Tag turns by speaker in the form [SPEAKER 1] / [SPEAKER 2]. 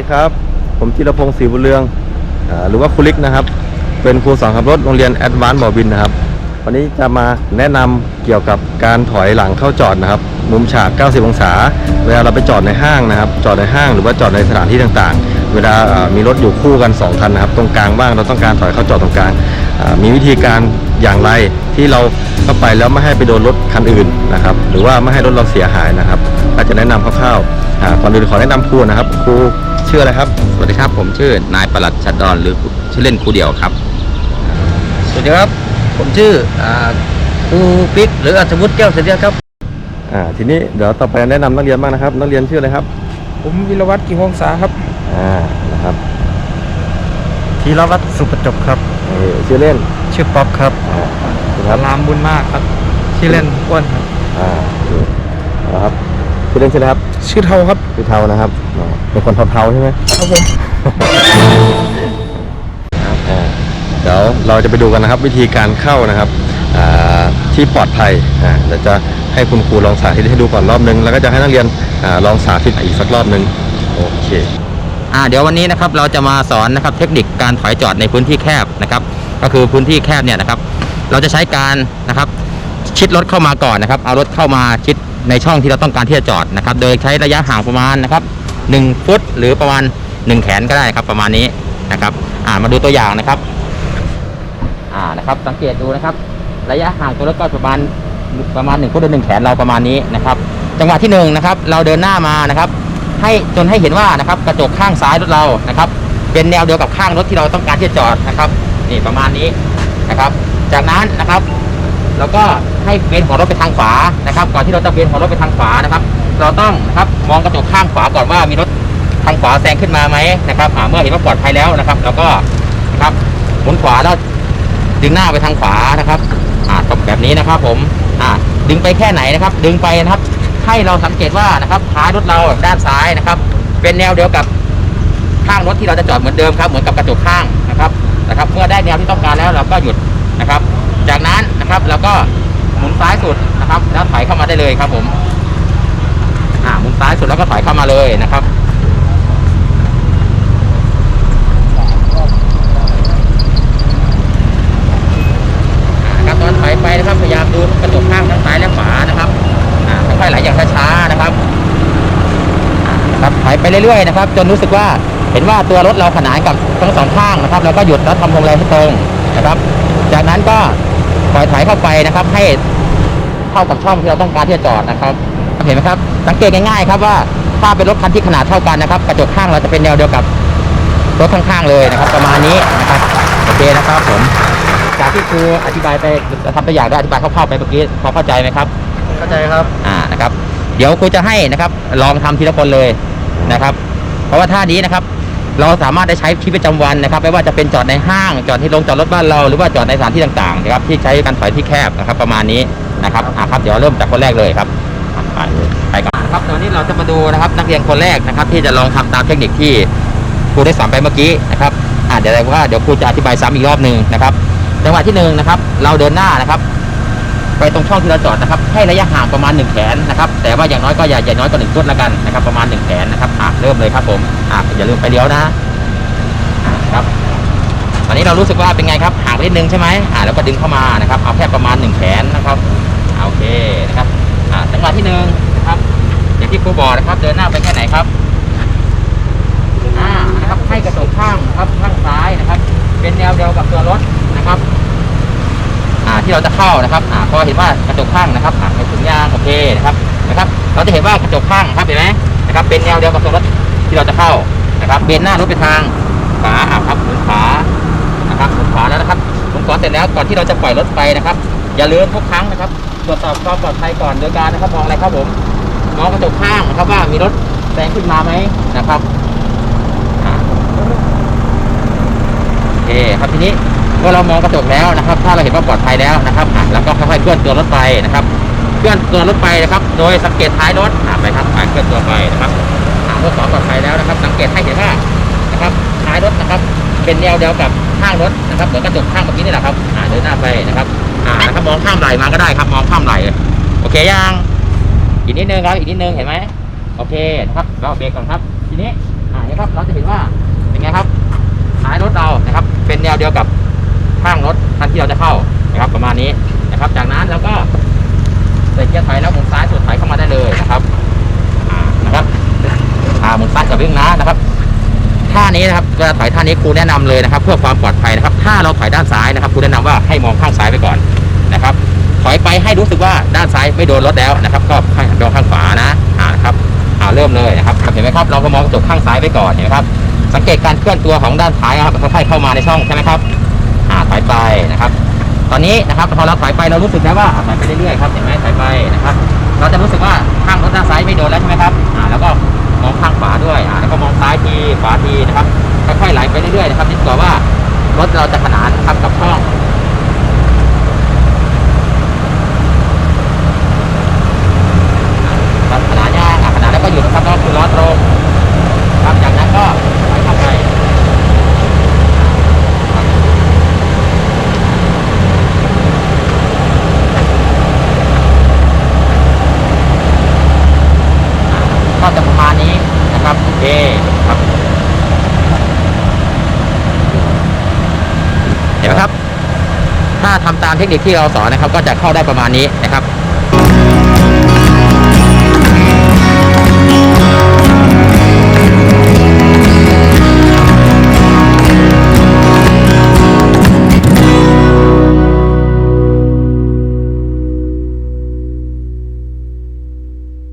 [SPEAKER 1] ดีครับ ผมจิรพงศ์ศรีบุญเรืองอหรือว่าครูลิกนะครับ เป็นครูสอนขับรถโรงเรียนแอดวานซ์บ่อบินนะครับ วันนี้จะมาแนะนำเกี่ยวกับการถอยหลังเข้าจอดนะครับ มุมฉาก 90 องศา เวลาเราไปจอดในห้างนะครับ จอดในห้างหรือว่าจอดในสถานที่ต่างๆ เวลามีรถอยู่คู่กัน 2 คันนะครับ ตรงกลางบ้างเราต้องการถอยเข้าจอดตรงกลางมีวิธีการอย่างไรที่เราเข้าไปแล้วไม่ให้ไปโดนรถคันอื่นนะครับ หรือว่าไม่ให้รถเราเสียหายนะครับก็จะแนะนำคร่าวๆก่อนอื่นขอแนะนำครูนะครับครู ชื่ออะไรครับ
[SPEAKER 2] สวัสดีครับ ผมชื่อนายประหลัดชัดดอนหรือชื่อเล่นครูเดี่ยวครับ
[SPEAKER 3] สวัสดีครับ ผมชื่ออ่าครูปิ๊กหรืออัศวุฒิแก้วเสถียรครับ
[SPEAKER 1] อ่าทีนี้เดี๋ยวต่อไปแนะนำนักเรียนบ้างนะครับ นักเรียนชื่ออะไรครับ
[SPEAKER 3] ผมวิรวัตรกิวงศาครับ
[SPEAKER 1] อ่านะครับ
[SPEAKER 3] ธีรวัตรสุประจบครับ
[SPEAKER 1] เอ่อชื่อเล่น
[SPEAKER 3] ชื่อป๊อปครับ
[SPEAKER 1] อ่าครับ
[SPEAKER 3] รามบุญมากครับ ชื่อเล่นอ้วนครับ
[SPEAKER 1] อ่าโอเคนะครับ ชื่อเล่นชื่ออะไรครับ
[SPEAKER 3] ชื่อเทาครับ
[SPEAKER 1] ชื่อเทานะครับอ่าเป็นคนเทาๆใช่ไหม
[SPEAKER 3] ครับผม
[SPEAKER 1] อ่าเดี๋ยวเราจะไปดูกันนะครับ วิธีการเข้านะครับอ่าที่ปลอดภัยอ่าเดี๋ยวจะให้คุณครูลองสาธิตให้ดูก่อนรอบนึง แล้วก็จะให้นักเรียนอาลองสาธิตอีกสักรอบนึงโอเค
[SPEAKER 2] อ่าเดี๋ยววันนี้นะครับเราจะมาสอนนะครับเทคนิคการถอยจอดในพื้นที่แคบนะครับ ก็คือพื้นที่แคบเนี่ยนะครับ เราจะใช้การนะครับชิดรถเข้ามาก่อนนะครับ เอารถเข้ามาชิด ในช่องที่เราต้องการที่จะจอดนะครับ โดยใช้ระยะห่างประมาณนะครับ1ฟุตหรือประมาณ 1 แขนก็ได้ครับประมาณนี้นะครับอ่ามาดูตัวอย่างนะครับอ่านะครับ สังเกตดูนะครับ ระยะห่างตัวรถก็ประมาณประมาณ1ฟุตหรือ1แขนเราประมาณนี้นะครับ จังหวะที่หนึ่งนะครับเราเดินหน้ามานะครับ ให้จนให้เห็นว่านะครับกระจกข้างซ้ายรถเรานะครับ เป็นแนวเดียวกับข้างรถที่เราต้องการที่จะจอดนะครับนี่ประมาณนี้นะครับ จากนั้นนะครับ เราก็ให้เบนหัวรถไปทางขวานะครับ ก่อนที่เราจะเบนหัวรถไปทางขวานะครับ เราต้องนะครับมองกระจกข้างขวาก่อนว่ามีรถทางขวาแซงขึ้นมาไหมนะครับเมื่อเห็นว่าปลอดภัยแล้วนะครับเราก็นะครับหมุนขวาแล้วดึงหน้าไปทางขวานะครับอ่าตบแบบนี้นะครับ ผมอ่าดึงไปแค่ไหนนะครับ ดึงไปนะครับให้เราสังเกตว่านะครับท้ายรถเราด้านซ้ายนะครับ เป็นแนวเดียวกับข้างรถที่เราจะจอดเหมือนเดิมครับ เหมือนกับกระจกข้าง สุดแล้วก็ถอยเข้ามาเลยนะครับนะครับตอนถอยไปนะครับพยายามดูกระจกข้างทั้งซ้ายและขวานะครับอ่าค่อยๆไหลอย่างช้าๆนะครับครับถอยไปเรื่อยๆนะครับ จนรู้สึกว่าเห็นว่าตัวรถเราขนานกับทั้งสองข้างนะครับเราก็หยุดแล้วทำวงแรงให้ตรงนะครับ จากนั้นก็ปล่อยถอยเข้าไปนะครับ ให้เข้ากับช่องที่เราต้องการที่จะจอดนะครับ เห็นไหมครับ สังเกตง่ายๆครับว่าถ้าเป็นรถคันที่ขนาดเท่ากันนะครับ กระจกข้างเราจะเป็นแนวเดียวกับรถข้างๆเลยนะครับ ประมาณนี้นะครับโอเคนะครับผมจากที่ครูอธิบายไปทำตัวอย่างได้อธิบายคร่าวๆไปเมื่อกี้พอเข้าใจไหมครับ
[SPEAKER 3] เข้าใจครับ
[SPEAKER 2] อ่านะครับ เดี๋ยวครูจะให้นะครับลองทำทีละคนเลยนะครับ เพราะว่าท่านี้นะครับ เราสามารถได้ใช้ชีวิตประจำวันนะครับ ไม่ว่าจะเป็นจอดในห้างจอดที่ลงจอดรถบ้านเรา หรือว่าจอดในสถานที่ต่างๆนะครับที่ใช้การถอยที่แคบนะครับ ประมาณนี้นะครับอ่าครับเดี๋ยวเริ่มจากคนแรกเลยครับอะ ไปไปก่อนครับตอนนี้เราจะมาดูนะครับนักเรียนคนแรกนะครับ ที่จะลองทำตามเทคนิคที่ครูได้สอนไปเมื่อกี้นะครับอ่าเดี๋ยวอะไรว่าเดี๋ยวครูจะอธิบายซ้ำอีกรอบหนึ่งนะครับจังหวะที่หนึ่งนะครับ เราเดินหน้านะครับ ไปตรงช่องที่เราจอดนะครับ ให้ระยะห่างประมาณ 1 แขนนะครับ แต่ว่าอย่างน้อยก็อย่าอย่าน้อยกว่า1ฟุตละกันนะครับ ประมาณ 1 แขนนะครับอะเริ่มเลยครับผมอะอย่าลืมไปเลี้ยวนะครับตอนนี้เรารู้สึกว่าเป็นไงครับห่างไปนิดนึงใช่ไหมอ่าแล้วก็ดึงเข้ามานะครับ เอาแค่ประมาณ 1 แขนนะครับโอเคนะครับ อ่าจังหวะที่หนึ่งนะครับอย่างที่ครูบอกนะครับ เดินหน้าไปแค่ไหนครับอ่านะครับให้กระจกข้างนะครับข้างซ้ายนะครับ เป็นแนวเดียวกับตัวรถนะครับ อ่าที่เราจะเข้านะครับ อ่าพอเห็นว่ากระจกข้างนะครับอ่าไปถึงยางโอเคนะครับนะครับ เราจะเห็นว่ากระจกข้างครับเห็นไหมนะครับ เป็นแนวเดียวกับตัวรถที่เราจะเข้านะครับเบนหน้ารถไปทางขวาอ่าครับหมุนขวานะครับหมุนขวาแล้วนะครับหมุนขวาเสร็จแล้วก่อนที่เราจะปล่อยรถไปนะครับ อย่าลืมทุกครั้งนะครับ ตรวจสอบความปลอดภัยก่อนโดยการนะครับมองอะไรครับผมมองกระจกข้างนะครับว่ามีรถแซงขึ้นมาไหมนะครับโอเคครับทีนี้เมื่อเรามองกระจกแล้วนะครับ ถ้าเราเห็นว่าปลอดภัยแล้วนะครับอะแล้วก็ค่อยๆเคลื่อนตัวรถไปนะครับ เคลื่อนตัวรถไปนะครับ โดยสังเกตท้ายรถไปครับไปเคลื่อนตัวไปนะครับเมื่อสอปลอดภัยแล้วนะครับ สังเกตให้เห็นว่านะครับท้ายรถนะครับ เป็นแนวเดียวกับข้างรถนะครับเหมือนกระจกข้างเมื่อกี้นี่แหละครับอ่าเดินหน้าไปนะครับ อ่านะครับมองข้ามไหลมาก็ได้ครับ มองข้ามไหลโอเคยังอีกนิดนึงครับอีกนิดนึงเห็นไหมโอเคนะครับเราเบรกก่อนครับ ทีนี้อ่าเนี่ยครับเราจะเห็นว่าเป็นไงครับท้ายรถเรานะครับ เป็นแนวเดียวกับข้างรถคันที่เราจะเข้านะครับ ประมาณนี้นะครับ จากนั้นเราก็ใส่เกียร์ถอยแล้วหมุนซ้ายสุดถอยเข้ามาได้เลยนะครับอ่านะครับอ่าหมุนซ้ายกับวิ่งนะนะครับ ท่านี้นะครับเวลาถอยท่านี้ครูแนะนำเลยนะครับ เพื่อความปลอดภัยนะครับ ถ้าเราถอยด้านซ้ายนะครับครูแนะนำว่าให้มองข้างซ้ายไปก่อนนะครับ ถอยไปให้รู้สึกว่าด้านซ้ายไม่โดนรถแล้วนะครับ ก็ข้างมองข้างขวานะอ่านครับอ่าเริ่มเลยนะครับเห็นไหมครับ เราก็มองกระจกข้างซ้ายไปก่อนเห็นไหมครับ สังเกตการเคลื่อนตัวของด้านท้ายนะครับค่อยๆเข้ามาในช่องใช่ไหมครับอ่าถอยไปนะครับ ตอนนี้นะครับพอเราถอยไปเรารู้สึกแล้วว่าอ่าถอยไปเรื่อยๆครับเห็นไหมถอยไปนะครับ เราจะรู้สึกว่าข้างรถด้านซ้ายไม่โดนแล้วใช่ไหมครับอ่าแล้วก็ มองข้างขวาด้วยอ่าแล้วก็มองซ้ายทีขวาทีนะครับค่อยๆไหลไปเรื่อยๆนะครับนี่กว่ารถเราจะขนานนะครับกับท่อง ครับขนาดย่างอะขนาดแล้วก็หยุดนะครับแล้วก็คือล้อตรงครับจากนั้นก็ถอยเข้าไปก็จะประมาณนี้นะครับโอเคครับเห็นไหมครับ ถ้าทำตามเทคนิคที่เราสอนนะครับ ก็จะเข้าได้ประมาณนี้นะครับ